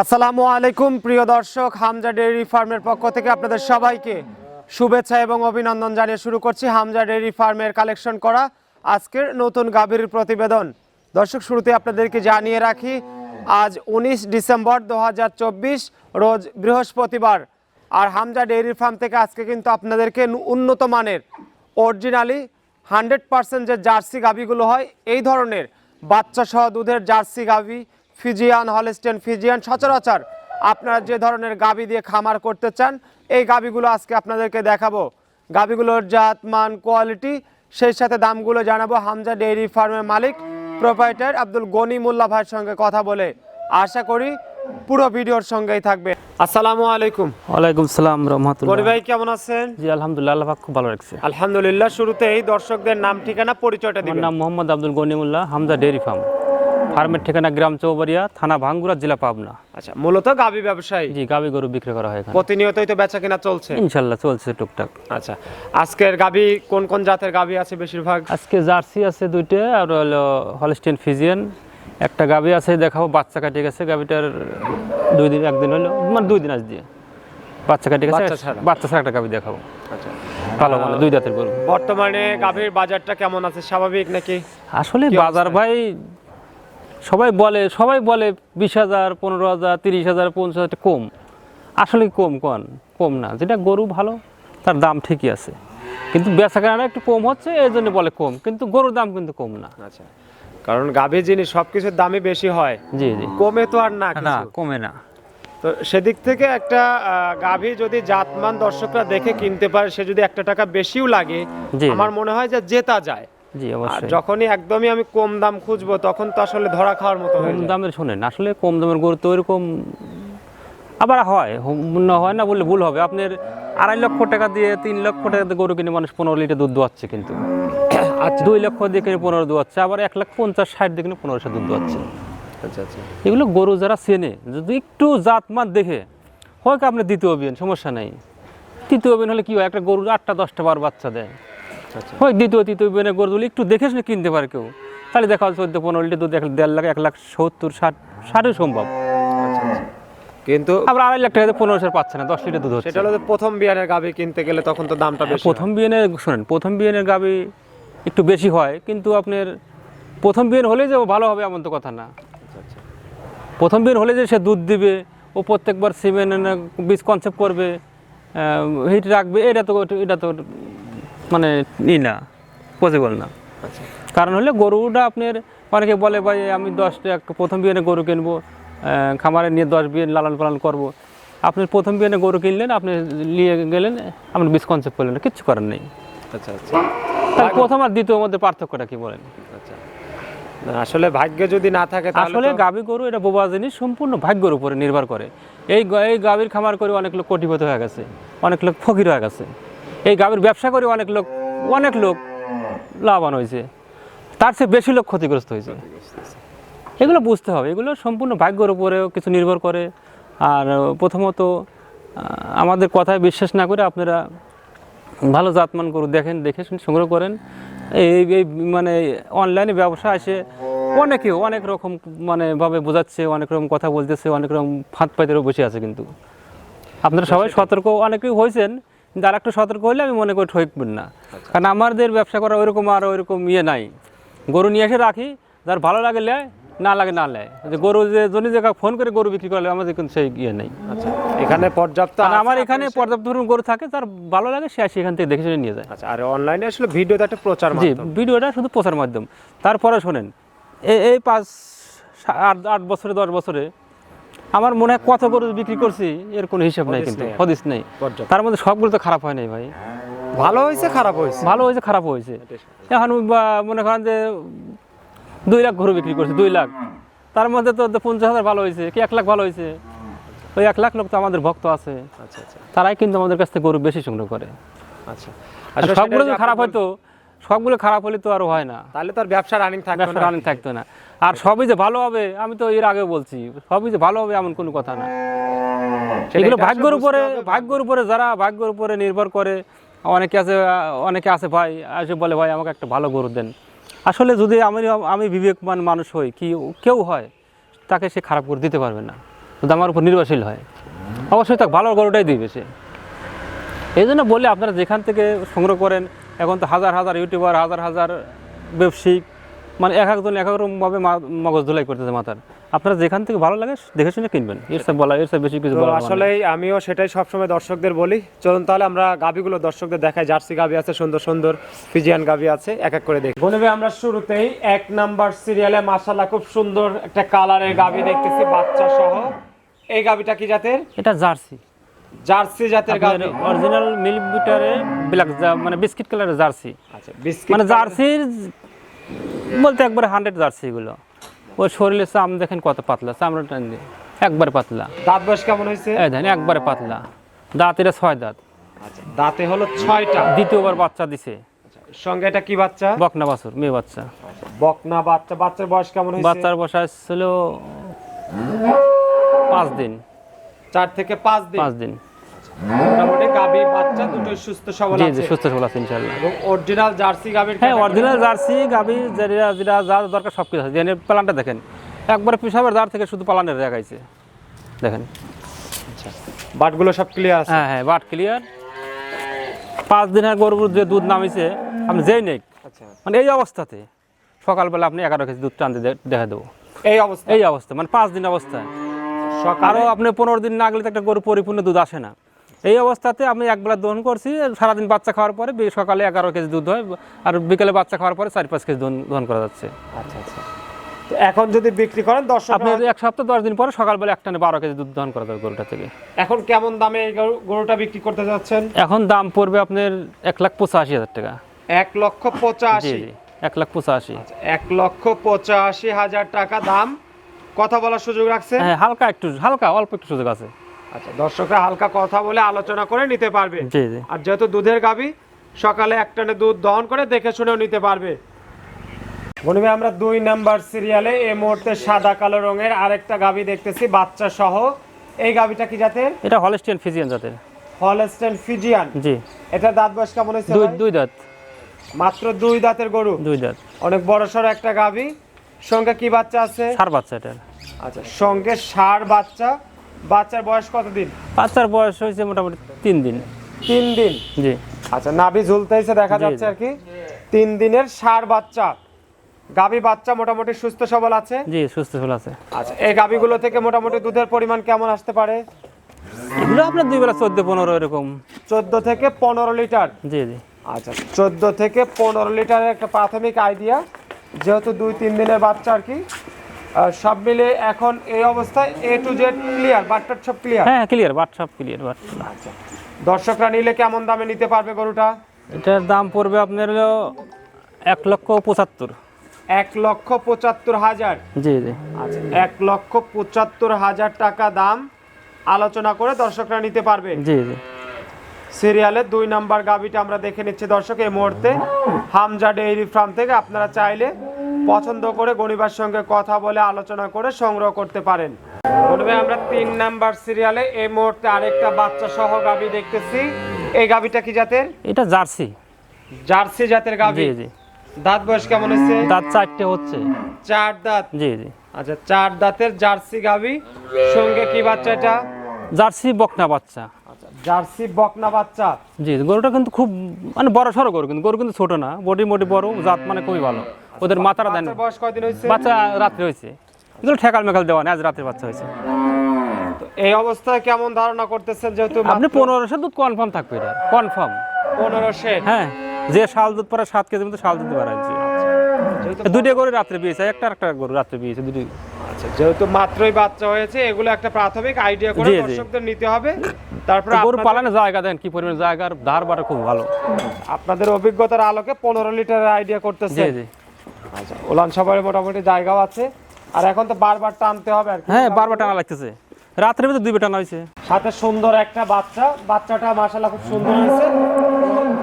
আসসালামু আলাইকুম, প্রিয় দর্শক, হামজা ডেয়ারি ফার্মের পক্ষ থেকে আপনাদের সবাইকে শুভেচ্ছা এবং অভিনন্দন জানিয়ে শুরু করছি হামজা ডেইরি ফার্মের কালেকশন করা আজকের নতুন গাভীর প্রতিবেদন। দর্শক, শুরুতে আপনাদেরকে জানিয়ে রাখি, আজ উনিশ ডিসেম্বর দু হাজার চব্বিশ, রোজ বৃহস্পতিবার। আর হামজা ডেয়ারি ফার্ম থেকে আজকে কিন্তু আপনাদেরকে উন্নত মানের, অরিজিনালি হান্ড্রেড পার্সেন্ট যে জার্সি গাভিগুলো হয়, এই ধরনের বাচ্চা সহ দুধের জার্সি গাভি ফিজিয়ান হলস্টেন ফিজিয়ান সচরাচর আপনারা যে ধরনের গাভি দিয়ে খামার করতে চান এই গাভিগুলো আজকে আপনাদেরকে দেখাবো। গাভিগুলোর জাত মান কোয়ালিটি সেই সাথে দামগুলো জানাব হামজা ডেইরি ফার্মের মালিক প্রোপাইটার আব্দুল গনি মোল্লা ভাইয়ের সঙ্গে কথা বলে আশা করি পুরো ভিডিওর সঙ্গেই থাকবে। আসসালামু আলাইকুম। ওয়ালাইকুম সালাম গনি রহমতুল্লাহ ভাই কেমন আছেন? জি আলহামদুলিল্লাহ আল্লাহ পাক খুব ভালো রাখছে। আলহামদুলিল্লাহ শুরুতেই দর্শকদের নাম ঠিকানা পরিচয়টা আমার দিবেন। নাম মোহাম্মদ আব্দুল গনিমুল্লাহ হামজা ডেয়ারি ফার্ম। ফার্মের ঠিকানা গ্রাম চৌবাড়িয়া থানা ভাঙ্গুরা জেলা পাবনা। আচ্ছা মূলত গাভী ব্যবসায়ী? জি গাবি গরু বিক্রি করা হয় এখানে। প্রতিনিয়তই তো বেচা কিনা চলছে? ইনশাল্লাহ চলছে টুকটাক। আচ্ছা আজকের গাভী কোন কোন জাতের গাভী আছে বেশিরভাগ? আজকে জার্সি আছে দুইটা আর হলো হলস্টেন ফিজিয়ান একটা গাবি আছে দেখাবো বাচ্চা কাটিয়ে গেছে গাবিটার দুই দিন একদিন হলো মানে দুই দিন আজ দিয়ে। বাচ্চা কাটিয়ে গেছে বাচ্চা ছাড়া? বাচ্চা ছাড়া একটা গাবি দেখাবো। আচ্ছা। ভালো মানে দুই দাঁতের গরু। বর্তমানে গাভীর বাজারটা কেমন আছে? স্বাভাবিক নাকি? আসলে বাজার ভাই সবাই বলে সবাই বলে বিশ হাজার পনেরো হাজার তিরিশ হাজার পঞ্চাশ হাজার কম। আসলে কম কন? কম না। যেটা গরু ভালো তার দাম ঠিকই আছে। কিন্তু বেচা কেনাটা একটু কম হচ্ছে এই জন্য বলে কম। কিন্তু গরুর দাম কিন্তু কম না। আচ্ছা। কারণ গাভী জিনিস সবকিছুর দামই বেশি হয়। জি জি। কমে তো আর না না কমে না। তো সেদিক থেকে একটা গাভী যদি জাতমান দর্শকরা দেখে কিনতে পারে সে যদি একটা টাকা বেশিও লাগে। আমার মনে হয় যে জেতা যায়। জি অবশ্যই। যখনই একদমই আমি কম দাম খুঁজবো তখন তো আসলে ধরা খাওয়ার মতো কম দামের শোনেন আসলে কম দামের গরু তো ওইরকম আবার হয় না হয় না বললে ভুল হবে। আপনার আড়াই লক্ষ টাকা দিয়ে তিন লক্ষ টাকা দিয়ে গরু কিনে মানুষ পনেরো লিটার দুধ দোয়াচ্ছে কিন্তু। আচ্ছা। দুই লক্ষ দিয়ে কিনে পনেরো দোয়াচ্ছে আবার এক লাখ পঞ্চাশ ষাট দিয়ে কিনে পনেরোশো দুধ দোয়াচ্ছে। আচ্ছা আচ্ছা। এগুলো গরু যারা চেনে যদি একটু জাতমাত দেখে হয় কি আপনি দ্বিতীয় বিয়েন সমস্যা নাই। তৃতীয় বিয়েন হলে কি হয় একটা গরু আটটা দশটা বার বাচ্চা দেয়। হয় দ্বিতীয় তৃতীয় বিয়েনের গরুগুলো একটু দেখে শুনে কিনতে পারে কেউ। তাহলে দেখা চোদ্দ পনেরো লিটার দুধ দেড় লাখ এক লাখ সত্তর ষাট ষাটও সম্ভব। আচ্ছা আচ্ছা। কিন্তু আবার আড়াই লাখ টাকা পনেরো পনেরোশো পাচ্ছে না দশ লিটার দুধ হচ্ছে। সেটা হলো প্রথম বিয়ানের গাভী কিনতে গেলে তখন তো দামটা বেশি প্রথম বিয়েনের শোনেন প্রথম বিয়েনের গাবি একটু বেশি হয় কিন্তু আপনার প্রথম বিয়েন হলে যে ভালো হবে এমন তো কথা না। আচ্ছা, আচ্ছা। প্রথম বিয়েন হলে যে সে দুধ দিবে ও প্রত্যেকবার সিমেন্ট বীজ কনসেপ্ট করবে হিট রাখবে এটা তো এটা তো মানে ই না পসিবল না। আচ্ছা। কারণ হলে গরুটা আপনার অনেকে বলে ভাই আমি দশটা প্রথম বিয়েনে গরু কিনবো খামারে নিয়ে দশ বিয়ে লালন পালন করব। আপনি প্রথম বিয়েনে গরু কিনলেন আপনি নিয়ে গেলেন আপনি বীজ কনসেপ্ট করলেন কিচ্ছু করার নেই। আচ্ছা আচ্ছা। তাহলে প্রথম আর দ্বিতীয় মধ্যে পার্থক্যটা কি বলেন? আচ্ছা। আসলে ভাগ্য যদি না থাকে আসলে গাভী গরু এটা বোবা জিনিস সম্পূর্ণ ভাগ্যের উপরে নির্ভর করে। এই এই গাভীর খামার করে অনেক লোক কোটিপতি হয়ে গেছে অনেক লোক ফকির হয়ে গেছে। এই গাভীর ব্যবসা করে অনেক লোক অনেক লোক লাভবান হয়েছে। তার চেয়ে বেশি লোক ক্ষতিগ্রস্ত হয়েছে। এগুলো বুঝতে হবে। এগুলো সম্পূর্ণ ভাগ্যের উপরেও কিছু নির্ভর করে। আর প্রথমত আমাদের কথায় বিশ্বাস না করে আপনারা ভালো জাতমান গরু দেখেন দেখে শুনে সংগ্রহ করেন। এই এই মানে অনলাইনে ব্যবসা আসে। অনেকে অনেক রকম মানে ভাবে বোঝাচ্ছে অনেক রকম কথা বলতেছে অনেক রকম ফাঁদ পাইতেও বসে আছে কিন্তু। আপনারা সবাই সতর্ক অনেকেই হয়েছেন। কিন্তু আর একটু সতর্ক হলে আমি মনে করি ঠকবেন না। কারণ আমাদের ব্যবসা করা ওইরকম আর ওইরকম ইয়ে নাই। গরু নিয়ে এসে রাখি যার ভালো লাগে নেয় না লাগে না নেয় যে গরু যে জনি জায়গা ফোন করে গরু বিক্রি করলে আমাদের কিন্তু সেই ইয়ে নেই। আচ্ছা এখানে পর্যাপ্ত আছে, আমার এখানে পর্যাপ্ত ধরুন গরু থাকে তার ভালো লাগে সে আসে এখান থেকে দেখে শুনে নিয়ে যায়। আচ্ছা আর অনলাইনে আসলে ভিডিওতে একটা প্রচার জি ভিডিওটা শুধু প্রচার মাধ্যম। তারপরে শোনেন এই এই পাঁচ আট আট বছরে দশ বছরে আমার মনে হয় কত গরু বিক্রি করছি এর কোনো হিসাব নাই কিন্তু হদিস নেই। তার মধ্যে সবগুলো তো খারাপ হয় নাই ভাই। ভালো হয়েছে খারাপ হয়েছে। ভালো হয়েছে খারাপ হয়েছে। এখন মনে করেন যে দুই লাখ গরু বিক্রি করছে দুই লাখ। তার মধ্যে তো পঞ্চাশ হাজার ভালো হয়েছে কি এক লাখ ভালো হয়েছে? ওই এক লাখ লোক তো আমাদের ভক্ত আছে। আচ্ছা আচ্ছা। তারাই কিন্তু আমাদের কাছ থেকে গরু বেশি সংগ্রহ করে। আচ্ছা। সবগুলো খারাপ হয়তো সবগুলো খারাপ হলে তো আর হয় না। তাহলে তো আর ব্যবসা রানিং থাকবে ব্যবসা রানিং থাকতো না। আর সবই যে ভালো হবে আমি তো এর আগে বলছি সবই যে ভালো হবে এমন কোনো কথা না। এগুলো ভাগ্যের উপরে ভাগ্যের উপরে যারা ভাগ্যের উপরে নির্ভর করে অনেকে আছে অনেকে আছে ভাই এসে বলে ভাই আমাকে একটা ভালো গরু দেন। আসলে যদি আমি আমি বিবেকমান মানুষ হই কি কেউ হয় তাকে সে খারাপ করে দিতে পারবে না। যদি আমার উপর নির্ভরশীল হয় অবশ্যই তাকে ভালো গরুটাই দিবে সে। এই জন্য বলি আপনারা যেখান থেকে সংগ্রহ করেন এখন তো হাজার হাজার ইউটিউবার হাজার হাজার ব্যবসায়িক মানে এক একজন এক এক রকমভাবে মা- মগজ ধুলাই করতেছে মাথার। আপনারা যেখান থেকে ভালো লাগে দেখে শুনে কিনবেন। এর সব বলা এর সব বেশি কিছু বলা আসলে আসলে আমিও সেটাই সবসময় দর্শকদের বলি। চলুন তাহলে আমরা গাবিগুলো দর্শকদের দেখাই। জার্সি গাবি আছে সুন্দর সুন্দর ফিজিয়ান গাবি আছে এক এক করে দেখি। বলবে আমরা শুরুতেই এক নাম্বার সিরিয়ালে মাশাআল্লাহ খুব সুন্দর একটা কালারের গাবি দেখতেছি বাচ্চা সহ এই গাবিটা কি জাতের? এটা জার্সি। জার্সি জাতের গাবি অরিজিনাল মিল্ক বিটারে ব্ল্যাক মানে বিস্কিট কালারের জার্সি। আচ্ছা বিস্কিট মানে জার্সির বলতে একবারে হান্ড্রেড জার্সি এগুলো। ওই শরীরের চাম দেখেন কত পাতলা চামড়া টান দিয়ে। একবারে পাতলা। দাঁত বয়স কেমন হয়েছে? এই দেখেন একবারে পাতলা। দাঁত এটা ছয় দাঁত। আচ্ছা দাঁতে হলো ছয়টা। দ্বিতীয়বার বাচ্চা দিছে। সঙ্গে এটা কি বাচ্চা? বকনা বাছুর মেয়ে বাচ্চা। বকনা বাচ্চা বাচ্চার বয়স কেমন হয়েছে? বাচ্চার বসা ছিল পাঁচ দিন। চার থেকে পাঁচ দিন। পাঁচ দিন। মোটামুটি গাবি বাচ্চা দুটোই সুস্থ সবল জি জি আছে। সুস্থ সবল আছে ইনশাল্লাহ এবং অরিজিনাল জার্সি গাবির হ্যাঁ অরিজিনাল জার্সি গাবি যেটা যেটা যা দরকার সব কিছু আছে। জেনে প্লানটা দেখেন একবারে পিসাবের দাঁড় থেকে শুধু পালানের দেখাইছে। দেখেন। বাটগুলো সব ক্লিয়ার আছে? হ্যাঁ হ্যাঁ বাট ক্লিয়ার পাঁচ দিনের গরুর যে দুধ নামিছে আপনি যেই নেই আচ্ছা। মানে এই অবস্থাতে সকালবেলা আপনি এগারো কেজি দুধ টানতে দেখা দেবো। এই অবস্থা? এই অবস্থা মানে পাঁচ দিন অবস্থায় আরও আপনি পনেরো দিন না গেলে তো একটা গরু পরিপূর্ণ দুধ আসে না। এই অবস্থাতে আমি একবেলা দহন করছি সারাদিন বাচ্চা খাওয়ার পরে সকালে এগারো কেজি দুধ হয় আর বিকেলে বাচ্চা খাওয়ার পরে চার পাঁচ কেজি দহন দহন করা যাচ্ছে। আচ্ছা আচ্ছা। এখন যদি বিক্রি করেন দশ আপনি এক সপ্তাহ দশ দিন পরে সকালবেলা একটানে বারো কেজি দুধ দহন করা যাবে গরুটা থেকে। এখন কেমন দামে এই গরুটা বিক্রি করতে যাচ্ছেন? এখন দাম পড়বে আপনার এক লাখ পঁচাশি হাজার টাকা। এক লক্ষ পঁচাশি? এক লাখ পঁচাশি। এক লক্ষ পঁচাশি হাজার টাকা দাম। কথা বলার সুযোগ রাখছে হ্যাঁ হালকা একটু হালকা অল্প একটু সুযোগ আছে। আচ্ছা দর্শকরা হালকা কথা বলে আলোচনা করে নিতে পারবে। জি জি। আর যেহেতু দুধের গাবি সকালে এক টানে দুধ দহন করে দেখে শুনেও নিতে পারবে। বনিবে আমরা দুই নাম্বার সিরিয়ালে এই মুহূর্তে সাদা কালো রঙের আরেকটা গাবি দেখতেছি বাচ্চা সহ। এই গাবিটা কি জাতের? এটা হলস্টিয়ান ফিজিয়ান জাতের। Holstein Friesian? জি। এটা দাঁত বয়স কেমন হয়েছে দুই দুই দাঁত। মাত্র দুই দাঁতের গরু? দুই দাঁত। অনেক বড় সড়ো একটা গাবি সঙ্গে কি বাচ্চা আছে? সার বাচ্চা এটার। আচ্ছা সঙ্গে ষাঁড় বাচ্চা বাচ্চার বয়স কতদিন? বাচ্চার বয়স হয়েছে মোটামুটি তিন দিন। তিন দিন? জি। আচ্ছা নাভি ঝুলতেছে দেখা যাচ্ছে আর কি। তিন দিনের ষাঁড় বাচ্চা। গাভী বাচ্চা মোটামুটি সুস্থ সবল আছে? জি সুস্থ ফুল আছে। আচ্ছা এই গাভীগুলো থেকে মোটামুটি দুধের পরিমাণ কেমন আসতে পারে? এগুলো আপনার দুই বেলা চোদ্দ পনেরো এরকম। চোদ্দ থেকে পনেরো লিটার? জি জি। আচ্ছা চোদ্দ থেকে পনেরো লিটারের একটা প্রাথমিক আইডিয়া যেহেতু দুই তিন দিনের বাচ্চা আর কি। সব মিলে এখন এই অবস্থায় এ টু জেড ক্লিয়ার বাটটার সব ক্লিয়ার হ্যাঁ ক্লিয়ার বাট সব ক্লিয়ার বাট আচ্ছা। দর্শকরা নিলে কেমন দামে নিতে পারবে গরুটা? এটার দাম পড়বে আপনার হলো এক লক্ষ পঁচাত্তর। এক লক্ষ পঁচাত্তর হাজার? জি জি। আচ্ছা এক লক্ষ পঁচাত্তর হাজার টাকা দাম আলোচনা করে দর্শকরা নিতে পারবে। জি জি। সিরিয়ালে দুই নাম্বার গাবিটা আমরা দেখে নিচ্ছি দর্শক এই মুহূর্তে হামজা ডেইরি ফার্ম থেকে আপনারা চাইলে পছন্দ করে গরিবার সঙ্গে কথা বলে আলোচনা করে সংগ্রহ করতে পারেন। আমরা তিন নাম্বার সিরিয়ালে এই মুহূর্তে আরেকটা বাচ্চা সহ গাবি দেখতেছি। এই গাবিটা কি জাতের? এটা জার্সি। জার্সি জাতের গাবি। জি জি। দাঁত বয়স কেমন হচ্ছে? দাঁত চারটে হচ্ছে। চার দাঁত। জি জি। আচ্ছা চার দাঁতের জার্সি গাবি। সঙ্গে কি বাচ্চা এটা? জার্সি বকনা বাচ্চা। আচ্ছা জার্সি বকনা বাচ্চা। জি। গরুটা কিন্তু খুব মানে বড় সড়ো গরু কিন্তু। গরু কিন্তু ছোট না। বডি মোটি বড় জাত মানে খুবই ভালো। ওদের মাথাটা দেন। বয়স কয়দিন হয়েছে? বাচ্চা রাত্রে হয়েছে। এগুলো ঠেকাল মেকাল দেওয়া না আজ রাতের বাচ্চা হয়েছে। এই অবস্থায় কেমন ধারণা করতেছেন যেহেতু আপনি পনেরোশো দুধ কনফার্ম থাকবে এটা কনফার্ম পনেরো শেড হ্যাঁ যে শাল দুধ পরে সাত কেজি মতো শাল দুধ বাড়াচ্ছে গরু রাত্রে বিয়েছে একটা একটা গরু রাত্রে বিয়েছে দুটি আচ্ছা যেহেতু মাত্রই বাচ্চা হয়েছে এগুলো একটা প্রাথমিক আইডিয়া করে। দর্শকদের নিতে হবে। তারপর গরু আপনাদের- জায়গা দেন কি পরিমাণ জায়গার ধার বাটা খুব ভালো। আপনাদের অভিজ্ঞতার আলোকে পনেরো লিটারের আইডিয়া করতেছে জি জি। আচ্ছা ওলান সবাই মোটামুটি জায়গাও আছে। আর এখন তো বারবার টানতে হবে আর হ্যাঁ বারবার টানা লাগতেছে। রাত্রের ভিতরে দুইবার টানা হয়েছে। সাথে সুন্দর একটা বাচ্চা। বাচ্চাটা মাশাআল্লাহ খুব সুন্দর হয়েছে।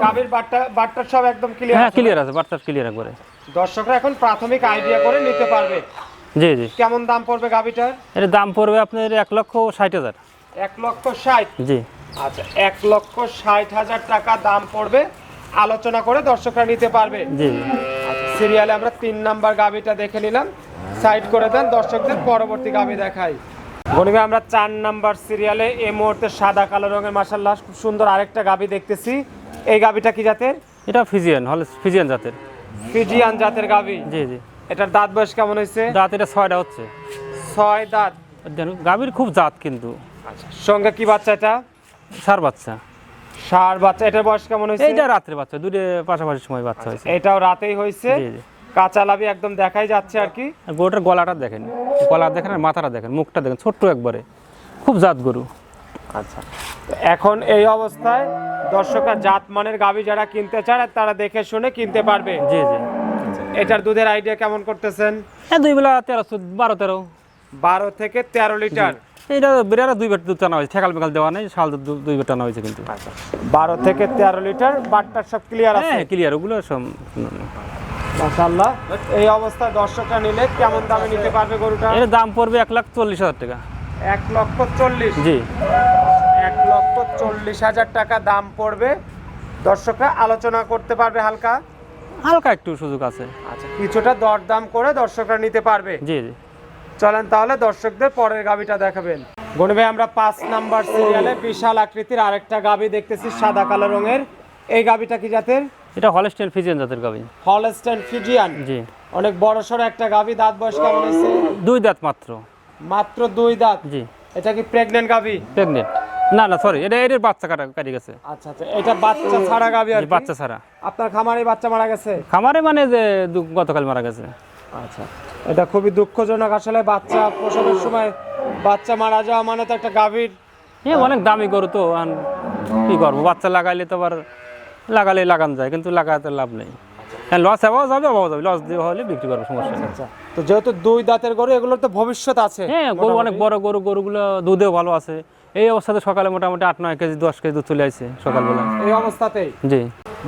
গাভীর বাট্টা বাট্টার সব একদম হ্যাঁ ক্লিয়ার ক্লিয়ার আছে বাচ্চা ক্লিয়ার একবারে। দর্শকরা এখন প্রাথমিক আইডিয়া করে নিতে পারবে। জি জি। কেমন দাম পড়বে গাভীটার? এর দাম পড়বে আপনার এক লক্ষ ষাট হাজার। এক লক্ষ ষাট? জি। আচ্ছা এক লক্ষ ষাট হাজার টাকা দাম পড়বে। আলোচনা করে দর্শকরা নিতে পারবে। জি আচ্ছা সিরিয়ালে আমরা তিন নাম্বার গাবিটা দেখে নিলাম। সাইড করে দেন দর্শকদের পরবর্তী গাবি দেখাই। গরিবে আমরা চার নাম্বার সিরিয়ালে এই মুহূর্তে সাদা কালো রঙের মাসাল্লাহ খুব সুন্দর আরেকটা গাবি দেখতেছি। এই গাবিটা কি জাতের? এটা ফিজিয়ান হলে ফিজিয়ান জাতের। ফিজিয়ান জাতের গাবি? জি জি। এটার দাঁত বয়স কেমন হয়েছে? দাঁত এটা ছয়টা হচ্ছে। ছয় দাঁত। গাভীর খুব জাত কিন্তু। আচ্ছা সঙ্গে কি বাচ্চা এটা? সার বাচ্চা। সার বাচ্চা এটার বয়স কেমন হয়েছে? এটা রাত্রে বাচ্চা দুটো পাশাপাশি সময় বাচ্চা হয়েছে। এটাও রাতেই হয়েছে। কাঁচা লাভি একদম দেখাই যাচ্ছে আর কি। গরুটার গলাটা দেখেন গলা দেখেন আর মাথাটা দেখেন মুখটা দেখেন ছোট্ট একবারে। খুব জাত গরু। আচ্ছা। এখন এই অবস্থায় দর্শকরা জাত মানের গাভি যারা কিনতে চায় তারা দেখে শুনে কিনতে পারবে। জি জি। এটার দুধের আইডিয়া কেমন করতেছেন? হ্যাঁ দুই বেলা তেরো বারো তেরো। বারো থেকে তেরো লিটার। এইটা বিরাট দুই বেট দুধ টানা হয়েছে ঠেকাল বেকাল দেওয়া নেই শাল দুধ দুই বেট টানা হয়েছে কিন্তু। আচ্ছা। বারো থেকে তেরো লিটার বাটটার সব ক্লিয়ার আছে? হ্যাঁ ক্লিয়ার ওগুলো সব মাশাল্লাহ এই অবস্থায় দর্শকরা নিলে কেমন দামে নিতে পারবে গরুটা? এর দাম পড়বে এক লাখ চল্লিশ হাজার টাকা। এক লক্ষ চল্লিশ? জি। এক লক্ষ চল্লিশ হাজার টাকা দাম পড়বে। দর্শকরা আলোচনা করতে পারবে হালকা? হালকা একটু সুযোগ আছে। আচ্ছা কিছুটা দরদাম করে দর্শকরা নিতে পারবে। জি জি। চলেন তাহলে দর্শকদের পরের গাবিটা দেখাবেন। গণি ভাই আমরা পাঁচ নাম্বার সিরিয়ালে বিশাল আকৃতির আরেকটা গাবি দেখতেছি সাদা কালো রঙের। এই গাবিটা কি জাতের? এটা হলস্টেন ফিজিয়ান জাতের গাভী হলস্টেন ফিজিয়ান। জি। অনেক বড় সড়ো একটা গাবি দাঁত বয়স কেমন হয়েছে? দুই দাঁত মাত্র। মাত্র দুই দাঁত? জি। এটা কি প্রেগনেন্ট গাবি? প্রেগনেন্ট না না সরি এটা এর বাচ্চা কাটা কাটি গেছে। আচ্ছা আচ্ছা এটা বাচ্চা ছাড়া গাবি আর বাচ্চা ছাড়া। আপনার খামারে বাচ্চা মারা গেছে? খামারে মানে যে গতকাল মারা গেছে। আচ্ছা। এটা খুবই দুঃখজনক। আসলে বাচ্চা প্রসবের সময় বাচ্চা মারা যাওয়া মানে তো একটা গাভীর। হ্যাঁ অনেক দামি গরু তো কি করব? বাচ্চা লাগাইলে তো আবার লাগালে লাগান যায় কিন্তু লাগাতে লাভ নেই। হ্যাঁ লস হওয়া যাবে হওয়া যাবে লস দেওয়া হলে বিক্রি করব সমস্যা নেই। আচ্ছা তো যেহেতু দুই দাঁতের গরু এগুলোর তো ভবিষ্যৎ আছে। হ্যাঁ গরু অনেক বড় গরু গরুগুলো দুধেও ভালো আছে। এই অবস্থাতে সকালে মোটামুটি আট নয় কেজি দশ কেজি দুধ চলে আসছে সকালবেলা। এই অবস্থাতেই? জি।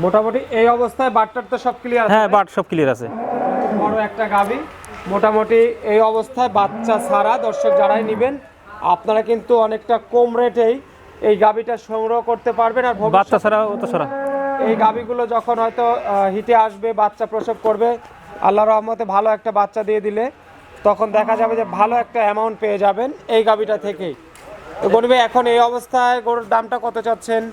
মোটামুটি এই অবস্থায় বাটটার তো সব ক্লিয়ার হ্যাঁ বাট সব ক্লিয়ার আছে। বড় একটা গাভী। মোটামুটি এই অবস্থায় বাচ্চা ছাড়া দর্শক যারাই নেবেন আপনারা কিন্তু অনেকটা কম রেটেই এই গাভীটা সংগ্রহ করতে পারবেন আর বাচ্চা ছাড়া ও তো ছাড়া। এই গাভীগুলো যখন হয়তো হিটে আসবে বাচ্চা প্রসব করবে আল্লাহ রহমতে ভালো একটা বাচ্চা দিয়ে দিলে তখন দেখা যাবে যে ভালো একটা অ্যামাউন্ট পেয়ে যাবেন এই গাভীটা থেকেই। তো গরিবে এখন এই অবস্থায় গরুর দামটা কত চাচ্ছেন?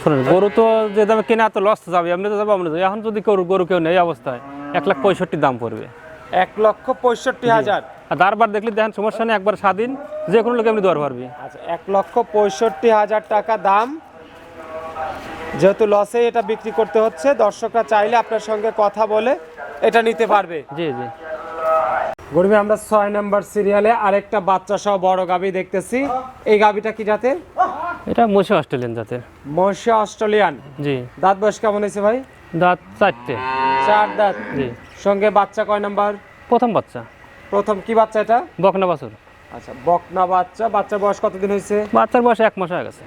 শুনুন গরু তো যে দামে কেনা তো লস যাবে এমনি তো যাব আমরা এখন যদি গরু গরু কেউ নেই অবস্থায় এক লাখ পঁয়ষট্টি দাম পড়বে। এক লক্ষ পঁয়ষট্টি হাজার। আর দারবার দেখলে দেখেন সমস্যা নেই একবার স্বাধীন যে কোনো লোক এমনি দর পারবে আচ্ছা এক লক্ষ পঁয়ষট্টি হাজার টাকা দাম। যেহেতু লসে এটা বিক্রি করতে হচ্ছে দর্শকরা চাইলে আপনার সঙ্গে কথা বলে এটা নিতে পারবে। জি জি। গরিবে আমরা ছয় নাম্বার সিরিয়ালে আরেকটা বাচ্চা সহ বড় গাভী দেখতেছি। এই গাভীটা কি জাতের? এটা মশি অস্ট্রেলিয়ান জাতের। মহিষা অস্ট্রেলিয়ান। জি। দাঁত বয়স কেমন হয়েছে ভাই? দাঁত চারটে। চার দাঁত। জি। সঙ্গে বাচ্চা কয় নাম্বার? প্রথম বাচ্চা। প্রথম কি বাচ্চা এটা? বকনা বাছুর। আচ্ছা বকনা বাচ্চা। বাচ্চার বয়স কতদিন হয়েছে? বাচ্চার বয়স এক মাস হয়ে গেছে।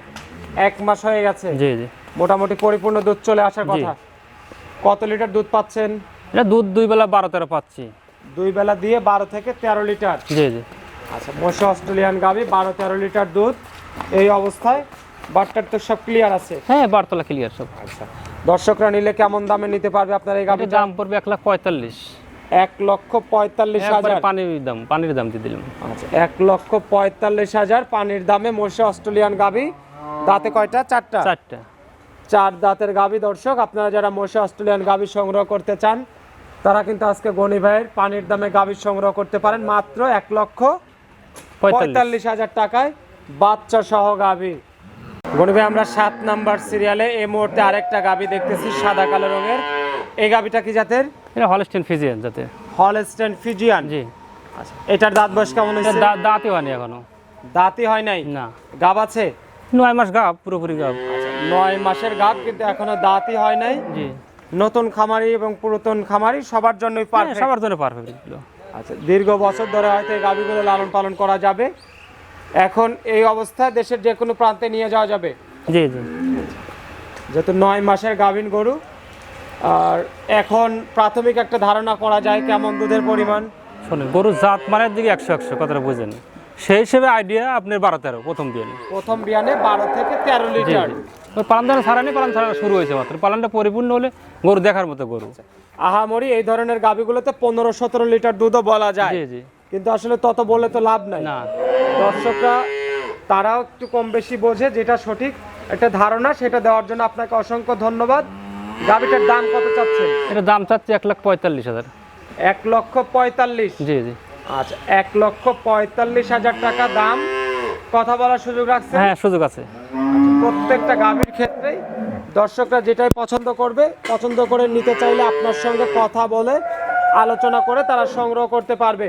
এক মাস হয়ে গেছে? জি জি। মোটামুটি পরিপূর্ণ দুধ চলে আসার। কথা। কত লিটার দুধ পাচ্ছেন? এটা দুধ দুই বেলা বারো তেরো পাচ্ছি। দুই বেলা দিয়ে বারো থেকে তেরো লিটার। জি জি। আচ্ছা মশা অস্ট্রেলিয়ান গাভি বারো তেরো লিটার দুধ। এই অবস্থায় বাটটার তো সব ক্লিয়ার আছে। হ্যাঁ বারতলা ক্লিয়ার সব। আচ্ছা দর্শকরা নিলে কেমন দামে নিতে পারবে আপনার এই গাভিটা? দাম পড়বে এক লাখ পঁয়তাল্লিশ। এক লক্ষ পঁয়তাল্লিশ হাজার। পানির দাম পানির দাম দিয়ে দিলাম। আচ্ছা এক লক্ষ পঁয়তাল্লিশ হাজার পানির দামে মশা অস্ট্রেলিয়ান গাভি। দাঁতে কয়টা? চারটা? চারটা। চার দাঁতের গাভি দর্শক আপনারা যারা মশা অস্ট্রেলিয়ান গাভি সংগ্রহ করতে চান তারা কিন্তু আজকে গনি ভাইয়ের পানির দামে গাভি সংগ্রহ করতে পারেন মাত্র এক লক্ষ পঁয়তাল্লিশ। পঁয়তাল্লিশ হাজার টাকায় বাচ্চা সহ গাভি। গনি আমরা সাত নাম্বার সিরিয়ালে এই মুহূর্তে আরেকটা গাবি দেখতেছি সাদা কালো রঙের। এই গাবিটা কি জাতের? এটা হলস্টেন ফিজিয়ান জাতের। হলস্টেন ফিজিয়ান জি। আচ্ছা এটার দাঁত বয়স কেমন হয়েছে? দাঁতই হয়নি এখনও। দাঁতই হয় নাই? না। গাব আছে? নয় মাস গাব পুরোপুরি গাব। নয় মাসের গাব কিন্তু এখনও দাঁতই হয় নাই। জি। নতুন খামারি এবং পুরাতন খামারি সবার জন্যই হ্যাঁ, পারফেক্ট সবার জন্য পারফেক্ট আচ্ছা দীর্ঘ বছর ধরে হয়তো এই গাবিগুলো লালন পালন করা যাবে। এখন এই অবস্থায় দেশের যে কোনো প্রান্তে নিয়ে যাওয়া যাবে। জি জি। যেহেতু নয় মাসের গাভীন গরু আর এখন প্রাথমিক একটা ধারণা করা যায় কেমন দুধের পরিমাণ। শোনেন গরুর জাত মানের দিকে একশো একশো কথাটা বুঝেন। সেই হিসেবে আইডিয়া আপনার বারো তেরো প্রথম বিয়ে প্রথম বিয়ানে বারো থেকে তেরো লিটার। পালান ধারা নেই পালান ছাড়া শুরু হয়েছে মাত্র। পালানটা পরিপূর্ণ হলে গরু দেখার মতো গরু। আহামরি এই ধরনের গাভীগুলোতে পনেরো সতেরো লিটার দুধও বলা যায়। জি জি। কিন্তু আসলে তত বলে তো লাভ নাই। না। দর্শকরা তারাও একটু কম বেশি বোঝে যেটা সঠিক। একটা ধারণা সেটা দেওয়ার জন্য আপনাকে অসংখ্য ধন্যবাদ। গাভিটার দাম কত চাচ্ছেন? এটা দাম চাচ্ছে এক লাখ পঁয়তাল্লিশ হাজার। এক লক্ষ পঁয়তাল্লিশ? জি জি। আচ্ছা এক লক্ষ পঁয়তাল্লিশ হাজার টাকা দাম। কথা বলার সুযোগ রাখছেন? হ্যাঁ সুযোগ আছে। প্রত্যেকটা গাভীর ক্ষেত্রেই দর্শকরা যেটাই পছন্দ করবে পছন্দ করে নিতে চাইলে আপনার সঙ্গে কথা বলে আলোচনা করে তারা সংগ্রহ করতে পারবে।